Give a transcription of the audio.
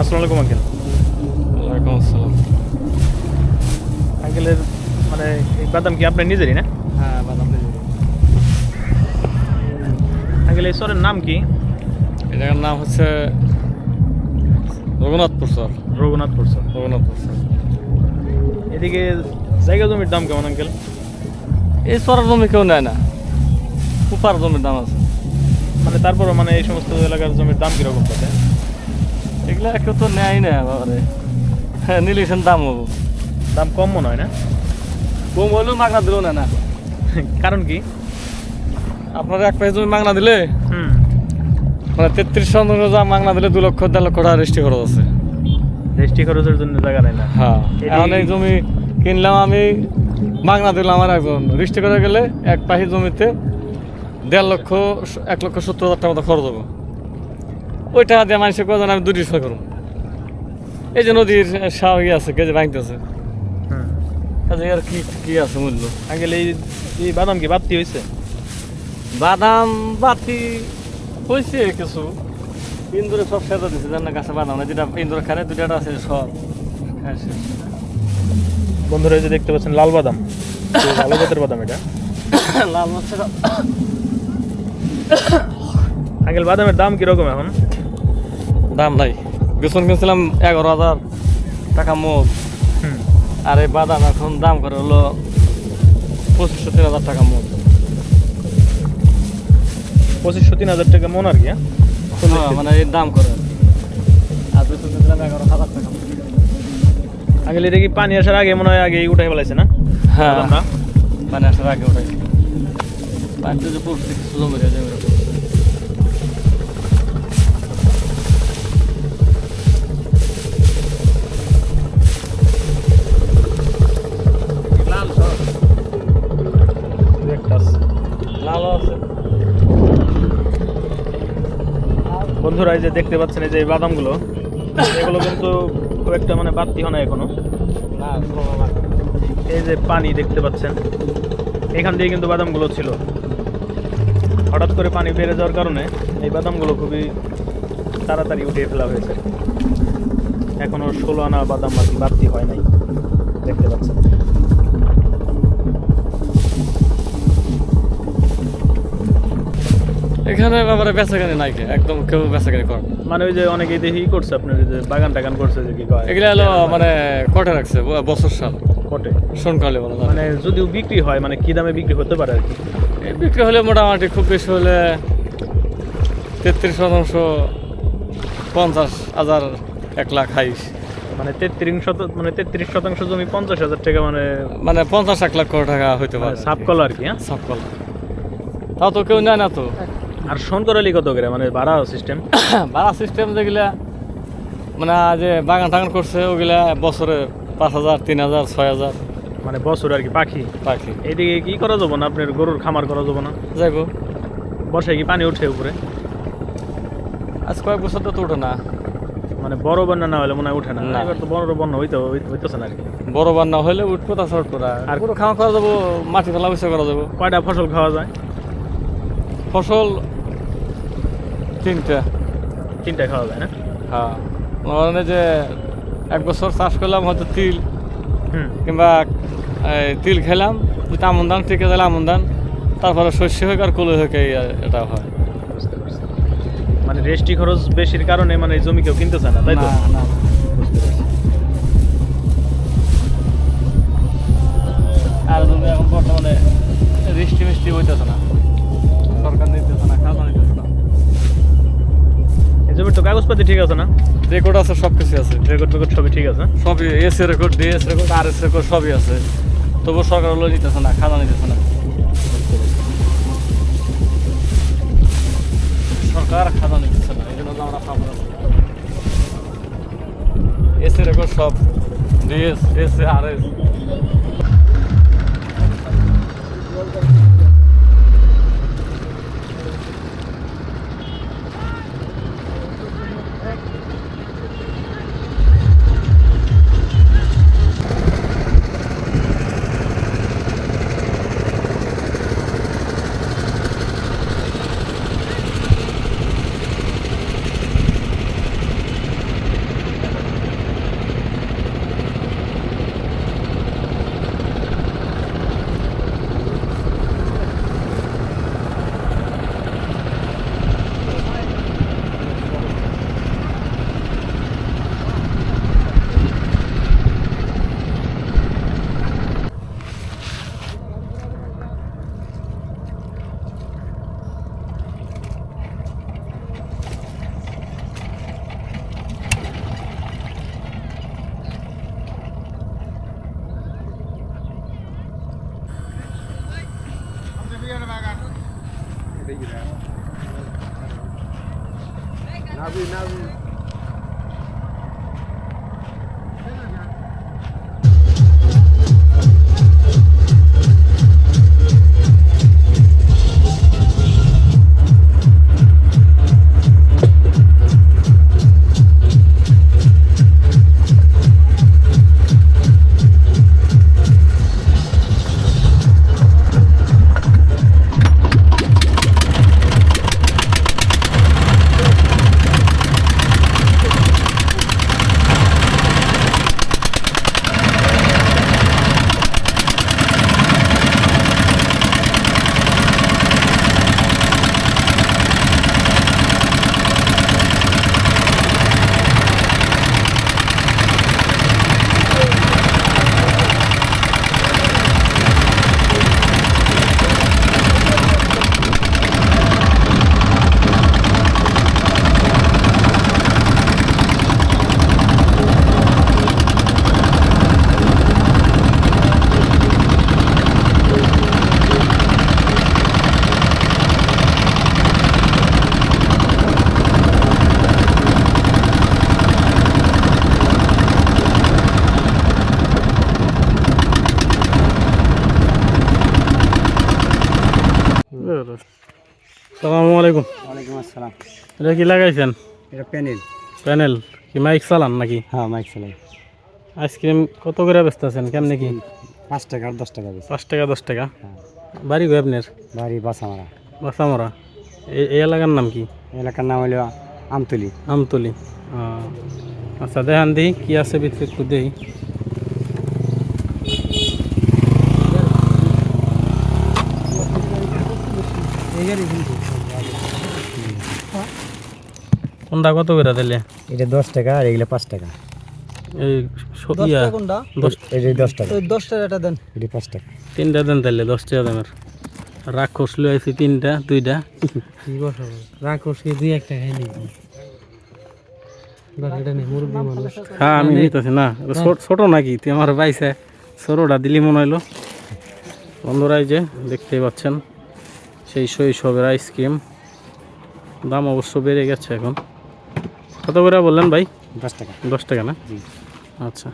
আসসালামু আলাইকুম আঙ্কেল। ওয়ালাইকুম আসসালাম। আঙ্কেলের মানে এই বাদাম কি আপনার নিজেরই না? হ্যাঁ বাদাম আঙ্কেল এই সরের নাম কি? এটার নাম হচ্ছে Raghunathpur sir Raghunathpur sir Raghunathpur sir এদিকে জায়গা জমির দাম কেমন আঙ্কেল? এই চরের জমি কেউ নেয় না। উপার জমির দাম আছে। মানে তারপরও মানে এই সমস্ত এলাকার জমির দাম কীরকম তাতে? এগুলা কেউ তো নেয় না বাবারে। হ্যাঁ নিলিশন দাম হব দাম কম মনে হয় না? কম হলেও মাগনা দিলেও না না। কারণ কি? আপনারা এক পাশে জমি মাগনা দিলে? মানে তেত্রিশ শতাংশ যা মাগনা দিলে দু লক্ষ দেড় লক্ষ টাকা রেজিস্ট্রি খরচ আছে। রেজিস্ট্রি খরচের জন্য জায়গা নেই না? হ্যাঁ এখন এই জমি কিনলাম আমি মাগনা দিলাম আমার একজন। রেজিস্ট্রি করে গেলে এক পাহি জমিতে দেড় লক্ষ এক লক্ষ সত্তর হাজার টাকা মতো খরচ হবে। ওই টাকা দিয়ে মানুষের কজন আমি দুটি ছয় করুন এই যে নদীর স্বাভাবিক আছে কে যে ভাঙতেছে। কাজে আর কি কি আছে মূল্য? আঙ্কেল এই বাদাম কি বাড়তি হয়েছে বাদাম বাতি হয়েছে কিছু। ইন্দুরে সব সেদা দিচ্ছে জান না গাছে বাদাম না যেটা ইন্দুরে খানে দুটা আছে সব। হ্যাঁ বন্ধুরা যে দেখতে পাচ্ছেন লাল বাদাম। ভালো জাতের বাদাম এটা। লাল হচ্ছে আঙ্কেল বাদামের দাম কীরকম এখন? দাম নাই। বেসন কিনছিলাম এগারো হাজার টাকা মোট। আর এই বাদাম এখন দাম করে হলো পঁচিশশো তিন হাজার টাকা মোট। পঁচিশশো তিন হাজার টাকা মন আর কি হ্যাঁ? হ্যাঁ, মানে এই দাম করে। আর বেসন কিনছিলাম এগারো হাজার টাকা। আঙ্কেল এটা কি পানি আসার আগে মনে হয় আগে উঠাই ফেলাইছে না? হ্যাঁ? মানে আসার আগে যে পড়ছে কিছু জমি জমি বন্ধুরা এই যে দেখতে পাচ্ছেন এই যে বাদামগুলো, এগুলো কিন্তু খুব একটা মানে বাড়তি হয় না এখনও। এই যে পানি দেখতে পাচ্ছেন, এখান দিয়ে কিন্তু বাদামগুলো ছিল। হঠাৎ করে পানি বেড়ে যাওয়ার কারণে এই বাদামগুলো খুবই তাড়াতাড়ি উঠিয়ে ফেলা হয়েছে। এখনও ষোলো আনা বাদাম বাড়তি হয় নাই, দেখতে পাচ্ছেন। এখানে ব্যাপারে বেচাকেনি নাই একদম কেউ বেচাকেনি করে। মানে ওই যে অনেকেই দেখি করছে আপনার ওই যে বাগান টাগান করছে যে কি কয়? এগুলো হলো মানে কটে রাখছে বছর সাল। কটে? সোনকালে বলা মানে যদিও বিক্রি হয় মানে কি দামে বিক্রি হতে পারে আর কি? বিক্রি হলে মোটামুটি খুব বেশি হলে তেত্রিশ শতাংশ পঞ্চাশ হাজার এক লাখ হাইস মানে তেত্রিশ শত মানে তেত্রিশ শতাংশ জমি পঞ্চাশ হাজার টাকা মানে মানে পঞ্চাশ এক লাখ করে টাকা হইতে পারে। সাপ কলা আর কি হ্যাঁ? সাপ কলা তাও তো কেউ নেয় না তো। আর শনকরালি কত করে মানে ভাড়া সিস্টেম ভাড়া সিস্টেম যেগুলা মানে যে বাগান টাগান করছে ওগুলা বছরে পাঁচ হাজার তিন হাজার ছয় হাজার। মানে বছর আর কি পাখি? পাখি। এইদিকে কি করা যাব না? আপনার গরুর খামার করা যাব না? যাইব। বর্ষায় কি পানি উঠে উপরে? আজ কয়েক বছর তো উঠে না। মানে বড় বন্যা না হলে মনে হয় উঠে না। এবার তো বড় বন্যা হইতে হইতেছে না আর কি। বড় বান্না হলে উঠবো তাছাড়া উঠবো না। আর পুরো খাওয়া করা যাব মাটি ফেলা বসে করা যাব। কয়টা ফসল খাওয়া যায়? ফসল তিনটা। তিনটা খাওয়া যায় না? হ্যাঁ। মানে যে এক বছর চাষ করলাম হয়তো তিল কিংবা তিল খেলাম যদি আমন ধান টিকে গেলে আমন ধান তারপরে শস্য হোক আর কলই হোক এটা হয়। মানে রেস্টি খরচ বেশির কারণে মানে জমি কেউ কিনতেছে না তাই তো? না, আর তুমি এখন বর্তমানে বৃষ্টি মিষ্টি হইতেছে না। কাগজপাতি ঠিক আছে না? রেকর্ড আছে সব কিছু আছে। রেকর্ড ফেকর্ড সবই ঠিক আছে? সবই এস রেকর্ড ডিএস রেকর্ড আর এস রেকর্ড সবই আছে। তবু সরকার হলো নিতেছে না খাজা নিতেছে না। সরকার খাজা নিতেছে না এই জন্য আমরা পাবো না এস রেকর্ড সব DS S R S get out. Not really, not really. আসসালাম এটা কি লাগাইছেন? এটা প্যানেল। প্যানেল? কি মাইক চালান নাকি? হ্যাঁ মাইক চালাই। আইসক্রিম কত করে ব্যস্ত আছেন কেমনে কি? পাঁচ টাকা আর দশ টাকা পাঁচ টাকা দশ টাকা? হ্যাঁ। বাড়ি গো আপনার? বাড়ি বাসামারা। বাসামরা। এই এই এলাকার নাম কি? এলাকার নাম হলো আমতলি। আমতলি। আচ্ছা দেখান দিই কি আছে ভিতরে একটু দেই। কোনটা কত করে দিলে? এটা দশ টাকা আর এগুলো পাঁচ টাকা। এই দশ টাকা দশ টাকাটা দেন। এটা পাঁচ টাকা। তিনটা দেন তাহলে দশ টাকা দামের। রাক্ষস লই আইছি তিনটা দুইটা। কি বসো রাখোস কি দুই একটা খাই নি এটা নেই মুরব্বী মানুষ। হ্যাঁ আমি নিতেছি না। ছোট- ছোট নাকি? তুই আমার পাইছে ছোটটা দিলি মনে হইল। বন্ধুরা এই যে দেখতেই পাচ্ছেন। সেই শৈশবের আইসক্রিম দাম অবশ্য বেড়ে গেছে এখন। কত করে বললেন ভাই? দশ টাকা। দশ টাকা না? আচ্ছা।